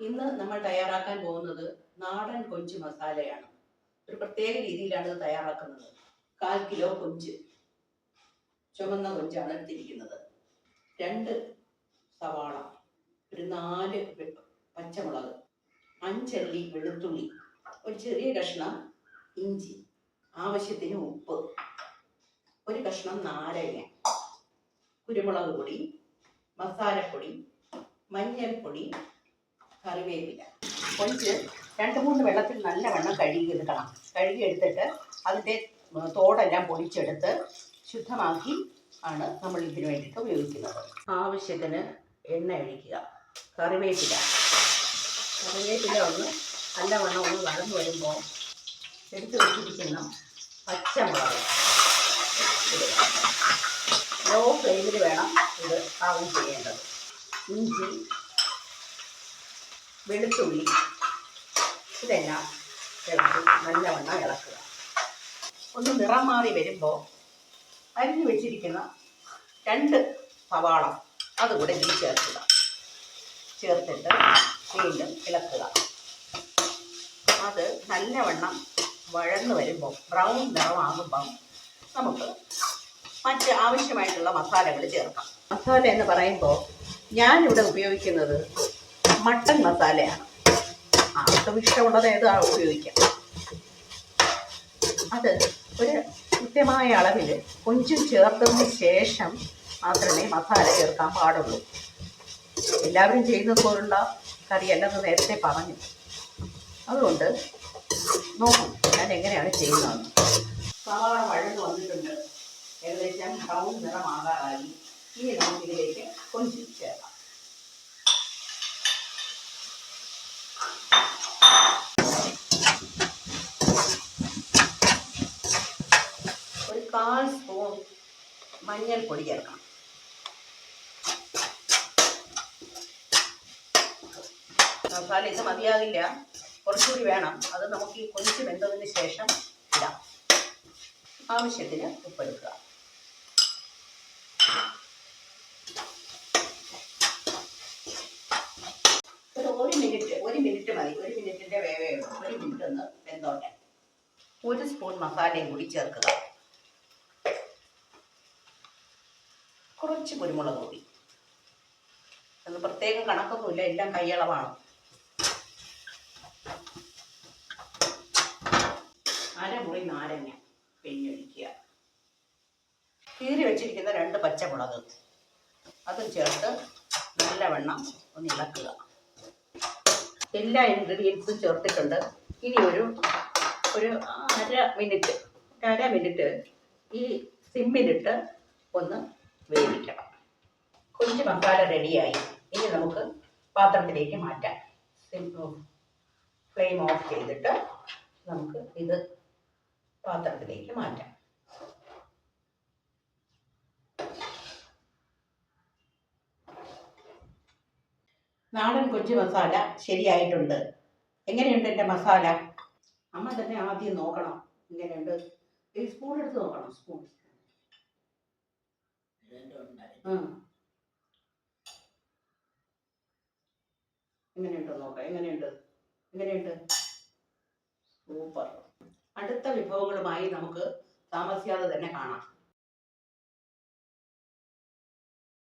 ഇന്ന് നമ്മൾ തയ്യാറാക്കാൻ പോകുന്നത് നാടൻ കൊഞ്ച് മസാലയാണ്. ഒരു പ്രത്യേക രീതിയിലാണ് ഇത് തയ്യാറാക്കുന്നത്. കാൽ കിലോ കൊഞ്ച്. ചുമന്ന കൊഞ്ചാണ് എടുത്തിരിക്കുന്നത്. രണ്ട് സവാള. ഒരു നാല് പച്ചമുളക്. അഞ്ചല്ലി വെളുത്തുള്ളി. ഒരു ചെറിയ കഷ്ണം ഇഞ്ചി. ആവശ്യത്തിന് ഉപ്പ്. ഒരു കഷ്ണം നാരങ്ങ. കുരുമുളക് പൊടി മസാലപ്പൊടി മഞ്ഞൾപ്പൊടി കറിവേപ്പില. കൊഞ്ച് രണ്ട് മൂന്ന് വെള്ളത്തിൽ നല്ലവണ്ണം കഴുകി എടുക്കണം കഴുകി എടുത്തിട്ട് അതിന്റെ തോടെല്ലാം പൊളിച്ചെടുത്ത് ശുദ്ധമാക്കി ആണ് നമ്മൾ ഇതിനു വേണ്ടിയിട്ട് ഉപയോഗിക്കുന്നത്. ആവശ്യത്തിന് എണ്ണ ഒഴിക്കുക. കറിവേപ്പില. കറിവേപ്പില ഒന്ന് നല്ലവണ്ണം ഒന്ന് വളർന്നു വരുമ്പോൾ എടുത്തു വെച്ചിരിക്കുന്ന പച്ചമുളക് ലോ ഫ്ലെയിമിൽ വേണം ഇത് പാകം ചെയ്യേണ്ടത്. ഇഞ്ചി വെളുത്തുള്ളി ഇതെല്ലാം ഇളക്കി നല്ലവണ്ണം ഇളക്കുക. ഒന്ന് നിറം മാറി വരുമ്പോൾ അരിഞ്ഞു വെച്ചിരിക്കുന്ന രണ്ട് സവാളം അതുകൂടെ ഇതിൽ ചേർക്കുക. ചേർത്തിട്ട് വീണ്ടും ഇളക്കുക. അത് നല്ലവണ്ണം വഴന്നു വരുമ്പോൾ ബ്രൗൺ നിറമാകുമ്പം നമുക്ക് മറ്റ് ആവശ്യമായിട്ടുള്ള മസാലകൾ ചേർക്കാം. മസാല എന്ന് പറയുമ്പോൾ ഞാനിവിടെ ഉപയോഗിക്കുന്നത് മട്ടൺ മസാലയാണ്. ആർക്കും ഇഷ്ടമുള്ളത് ഏതാ ഉപയോഗിക്കാം. അത് ഒരു കൃത്യമായ അളവിൽ കൊഞ്ചും ചേർത്തതിന് ശേഷം മാത്രമേ മസാല ചേർക്കാൻ പാടുള്ളൂ. എല്ലാവരും ചെയ്യുന്നത് പോലുള്ള കറിയല്ലെന്ന് നേരത്തെ പറഞ്ഞു. അതുകൊണ്ട് നോക്കും ഞാൻ എങ്ങനെയാണ് ചെയ്യുന്നത് സവാള വഴന്ന് വന്നിട്ടുണ്ട്. ഏകദേശം ബ്രൗൺ നിറമാകാറായി ഇനി നമുക്കിതിലേക്ക് കൊഞ്ചും ചേർക്കാം ഒരു കാൽ സ്പൂൺ മഞ്ഞൾപ്പൊടി ചേർക്കണം മസാല ഇത് മതിയാകില്ല കുറച്ചുകൂടി വേണം. അത് നമുക്ക് ഈ കൊഞ്ച് വെന്തതിന് ശേഷം ഇടാം. ആവശ്യത്തിന് ഉപ്പെടുക്കുക. ഒരു മിനിറ്റ് ഒരു മിനിറ്റ് മതി. ഒരു ഒരു മിനിറ്റ് സ്പൂൺ മസാലയും കൂടി ചേർക്കുക. കുറച്ച് കുരുമുളക് പൊടി. അത് പ്രത്യേകം കണക്കൊന്നുമില്ല എല്ലാം കൈയളവാണ്. അരമുറി നാരങ്ങ പിഴിഞ്ഞൊഴിക്കുക. കീറി വെച്ചിരിക്കുന്ന രണ്ട് പച്ചമുളക്. അതും ചേർത്ത് നല്ലവണ്ണം ഒന്ന് ഇളക്കുക. എല്ലാ ഇൻഗ്രീഡിയൻസും ചേർത്തിട്ടുണ്ട്. ഇനി ഒരു ഒരു അര മിനിറ്റ് അര മിനിറ്റ് ഈ സിമ്മിലിട്ട് ഒന്ന് വേവിക്കണം. കൊഞ്ച് മസാല റെഡിയായി ഇനി നമുക്ക് പാത്രത്തിലേക്ക് മാറ്റാം. സിം ഫ്ലെയിം ഓഫ് ചെയ്തിട്ട് നമുക്ക് ഇത് പാത്രത്തിലേക്ക് മാറ്റാം. നാടൻ കൊഞ്ച് മസാല ശരിയായിട്ടുണ്ട്. എങ്ങനെയുണ്ട് എന്റെ മസാല? അമ്മ തന്നെ ആദ്യം നോക്കണം. എങ്ങനെയുണ്ട് ഈ സ്പൂൺ എടുത്ത് നോക്കണം സ്പൂൺ. എങ്ങനെയുണ്ടോ നോക്കാം. എങ്ങനെയുണ്ട്? എങ്ങനെയുണ്ട്? സൂപ്പർ. അടുത്ത വിഭവങ്ങളുമായി നമുക്ക് താമസിയാതെ തന്നെ കാണാം.